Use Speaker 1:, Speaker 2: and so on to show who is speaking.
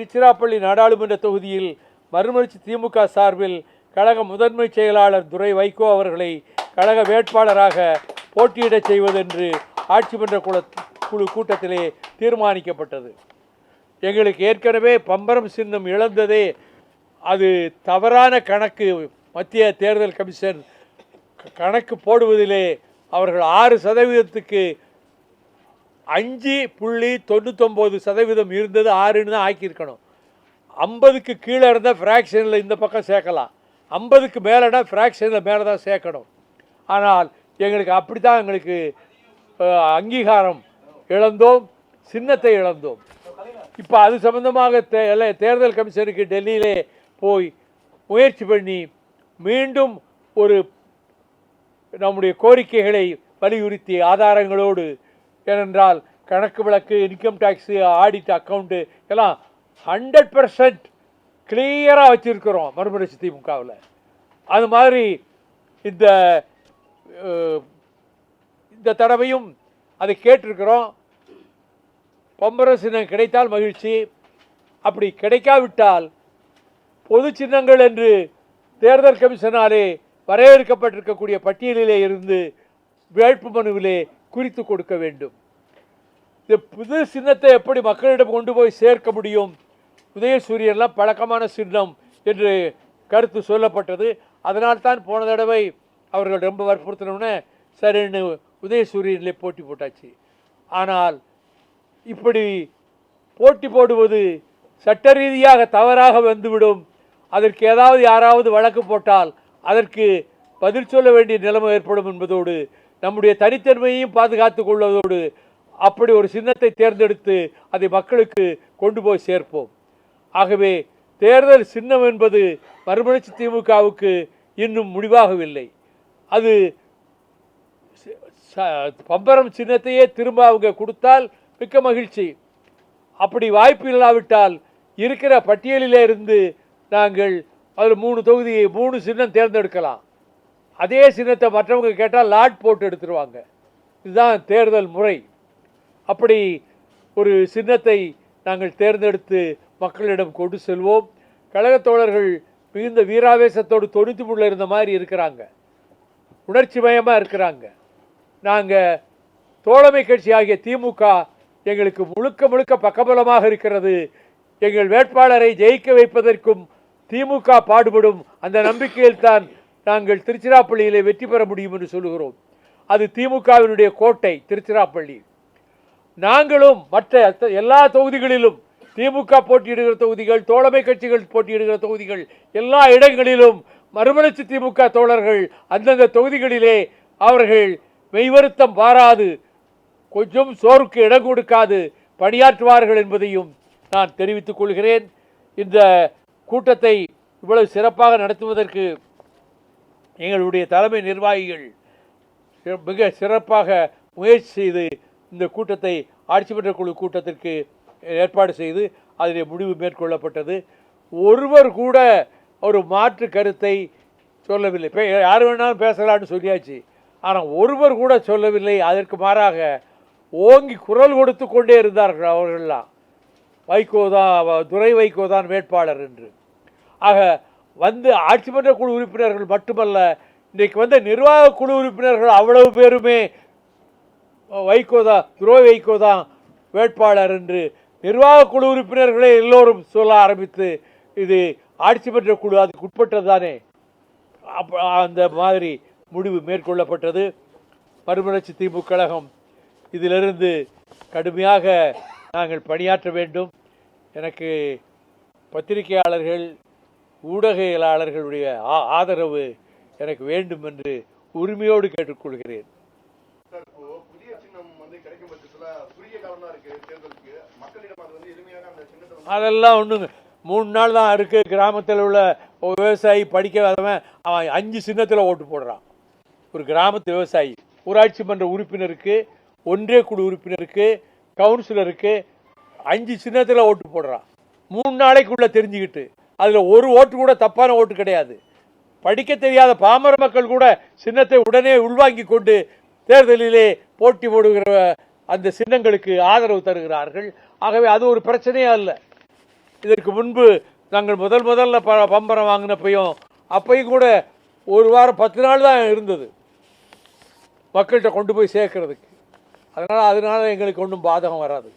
Speaker 1: திருச்சிராப்பள்ளி நாடாளுமன்ற தொகுதியில் மறுமலர்ச்சி திமுக சார்பில் கழக முதன்மை செயலாளர் துரை வைகோ அவர்களை கழக வேட்பாளராக போட்டியிடச் செய்வதென்று ஆட்சிமன்ற குல குழு கூட்டத்திலே தீர்மானிக்கப்பட்டது. எங்களுக்கு ஏற்கனவே பம்பரம் சின்னம் இழந்ததே அது தவறான கணக்கு. மத்திய தேர்தல் கமிஷன் கணக்கு போடுவதிலே அவர்கள் ஆறு சதவீதத்துக்கு அஞ்சு புள்ளி தொண்ணூத்தொம்பது சதவீதம் இருந்தது ஆறுன்னு தான் ஆக்கியிருக்கணும். ஐம்பதுக்கு கீழே இருந்தால் ஃப்ராக்ஷனில் இந்த பக்கம் சேர்க்கலாம். ஐம்பதுக்கு மேலேனா ஃப்ராக்ஷனில் மேலே தான் சேர்க்கணும். ஆனால் எங்களுக்கு அப்படி தான் எங்களுக்கு அங்கீகாரம் இழந்தோம் சின்னத்தை இழந்தோம். இப்போ அது சம்மந்தமாக தே தேர்தல் கமிஷனுக்கு டெல்லியிலே போய் முயற்சி பண்ணி மீண்டும் ஒரு நம்முடைய கோரிக்கைகளை வலியுறுத்தி ஆதாரங்களோடு ஏனென்றால் கணக்கு விளக்கு இன்கம் டேக்ஸு ஆடிட் அக்கௌண்ட்டு எல்லாம் ஹண்ட்ரட் பர்சன்ட் கிளியராக வச்சுருக்கிறோம் மறுமலர்ச்சி திமுகவில் அது மாதிரி இந்த இந்த தடவையும் அதை கேட்டிருக்கிறோம். பம்பர சின்னம் கிடைத்தால் மகிழ்ச்சி. அப்படி கிடைக்காவிட்டால் பொது சின்னங்கள் என்று தேர்தல் கமிஷனாலே வரையறுக்கப்பட்டிருக்கக்கூடிய பட்டியலிலே இருந்து வேட்பு மனுவிலே குறித்து கொடுக்க வேண்டும். இந்த புது சின்னத்தை எப்படி மக்களிடம் கொண்டு போய் சேர்க்க முடியும்? உதயசூரியன்லாம் பழக்கமான சின்னம் என்று கருத்து சொல்லப்பட்டது. அதனால்தான் போன தடவை அவர்கள் ரொம்ப வற்புறுத்தினோடனே சரின்னு உதயசூரியனிலே போட்டி போட்டாச்சு. ஆனால் இப்படி போட்டி போடுவது சட்ட ரீதியாக தவறாக வந்துவிடும். அதற்கு ஏதாவது யாராவது வழக்கு போட்டால் அதற்கு பதில் சொல்ல வேண்டிய நிலைமை ஏற்படும் என்பதோடு நம்முடைய தனித்தன்மையையும் பாதுகாத்துக் கொள்வதோடு அப்படி ஒரு சின்னத்தை தேர்ந்தெடுத்து அதை மக்களுக்கு கொண்டு போய் சேர்ப்போம். ஆகவே தேர்தல் சின்னம் என்பது மறுமலர்ச்சி திமுகவுக்கு இன்னும் முடிவாகவில்லை. அது ச- பம்பரம் சின்னத்தையே திரும்ப அவங்க கொடுத்தால் மிக்க மகிழ்ச்சி. அப்படி வாய்ப்பு இல்லாவிட்டால் இருக்கிற பட்டியலிலே இருந்து நாங்கள் அதில் மூணு தொகுதியை மூணு சின்னம் தேர்ந்தெடுக்கலாம். அதே சின்னத்தை மற்றவங்க கேட்டால் லாட் போட்டு எடுத்துருவாங்க. இதுதான் தேர்தல் முறை. அப்படி ஒரு சின்னத்தை நாங்கள் தேர்ந்தெடுத்து மக்களிடம் கொண்டு செல்வோம். கழகத் தோழர்கள் மிகுந்த வீராவேசத்தோடு தொண்ணூற்றி இருந்த மாதிரி இருக்கிறாங்க. உணர்ச்சி மயமாக இருக்கிறாங்க. நாங்கள் தோழமை கட்சி ஆகிய திமுக எங்களுக்கு முழுக்க முழுக்க பக்கபலமாக இருக்கிறது. எங்கள் வேட்பாளரை ஜெயிக்க வைப்பதற்கும் திமுக பாடுபடும் அந்த நம்பிக்கையில் தான் நாங்கள் திருச்சிராப்பள்ளியிலே வெற்றி பெற முடியும் என்று சொல்லுகிறோம். அது திமுகவினுடைய கோட்டை திருச்சிராப்பள்ளி. நாங்களும் மற்ற எல்லா தொகுதிகளிலும் திமுக போட்டியிடுகிற தொகுதிகள் தோழமை கட்சிகள் போட்டியிடுகிற தொகுதிகள் எல்லா இடங்களிலும் மறுமலர்ச்சி திமுக தோழர்கள் அந்தந்த தொகுதிகளிலே அவர்கள் மெய்வருத்தம் பாராது கொஞ்சம் சோருக்கு இடம் கொடுக்காது பணியாற்றுவார்கள் என்பதையும் நான் தெரிவித்துக் கொள்கிறேன். இந்த கூட்டத்தை இவ்வளவு சிறப்பாக நடத்துவதற்கு எங்களுடைய தலைமை நிர்வாகிகள் மிக சிறப்பாக முயற்சி செய்து இந்த கூட்டத்தை ஆட்சிமன்ற குழு கூட்டத்திற்கு ஏற்பாடு செய்து அதிலே முடிவு மேற்கொள்ளப்பட்டது. ஒருவர் கூட ஒரு மாற்று கருத்தை சொல்லவில்லை. யார் வேணாலும் பேசலாம்னு சொல்லியாச்சு. ஆனால் ஒருவர் கூட சொல்லவில்லை. அதற்கு மாறாக ஓங்கி குரல் கொடுத்து கொண்டே இருந்தார்கள் அவர்கள்லாம். வைகோ தான் துரை வைகோ தான் வேட்பாளர் என்று. ஆக வந்து ஆட்சிமன்ற குழு உறுப்பினர்கள் மட்டுமல்ல இன்றைக்கு வந்த நிர்வாக குழு உறுப்பினர்கள் அவ்வளவு பேருமே வைகோ தான் துரை வைகோ தான் வேட்பாளர் என்று நிர்வாக குழு உறுப்பினர்களே எல்லோரும் சொல்ல ஆரம்பித்து இது ஆட்சி மன்ற குழு அதுக்கு உட்பட்டது தானே அப்ப அந்த மாதிரி முடிவு மேற்கொள்ளப்பட்டது. மறுமலர்ச்சி திமுக கழகம் இதிலிருந்து கடுமையாக நாங்கள் பணியாற்ற வேண்டும். எனக்கு பத்திரிகையாளர்கள் ஊடகையாளர்களுடைய ஆ- ஆதரவு எனக்கு வேண்டும் என்று உரிமையோடு கேட்டுக்கொள்கிறேன்
Speaker 2: சார் இப்போ புதிய சின்னம் வந்து கிடைக்கும் பட்சத்துல குறுகிய காலம் தான் இருக்கு தேர்தலுக்கு மக்களிடம் அது வந்து எளிமையாக அந்த சின்னத்தை வந்து
Speaker 1: அதெல்லாம் ஒன்றுங்க மூணு நாள் தான் இருக்குது கிராமத்தில் உள்ள விவசாயி விவசாயி படிக்காதவன் அவன் அஞ்சு சின்னத்தில் ஓட்டு போடுறான். ஒரு கிராமத்து விவசாயி. ஊராட்சி மன்ற உறுப்பினருக்கு ஒன்றிய குழு உறுப்பினருக்கு கவுன்சிலருக்கு அஞ்சு சின்னத்தில் ஓட்டு போடுறான். மூணு நாளைக்குள்ளே தெரிஞ்சுக்கிட்டு. அதில் ஒரு ஓட்டு கூட தப்பான ஓட்டு கிடையாது. படிக்க தெரியாத பாமர மக்கள் கூட சின்னத்தை உடனே உள்வாங்கி கொண்டு தேர்தலிலே போட்டி போடுகிற அந்த சின்னங்களுக்கு ஆதரவு தருகிறார்கள். ஆகவே அது ஒரு பிரச்சனையே அல்ல. இதற்கு முன்பு நாங்கள் முதல் முதல்ல ப பம்பரம் வாங்கினப்பையும் அப்பையும் கூட ஒரு வாரம் பத்து நாள் தான் இருந்தது. மக்கள்கிட்ட கொண்டு போய் சேர்க்கறதுக்கு. அதனால் அதனால் எங்களுக்கு ஒன்றும் பாதகம் வராது.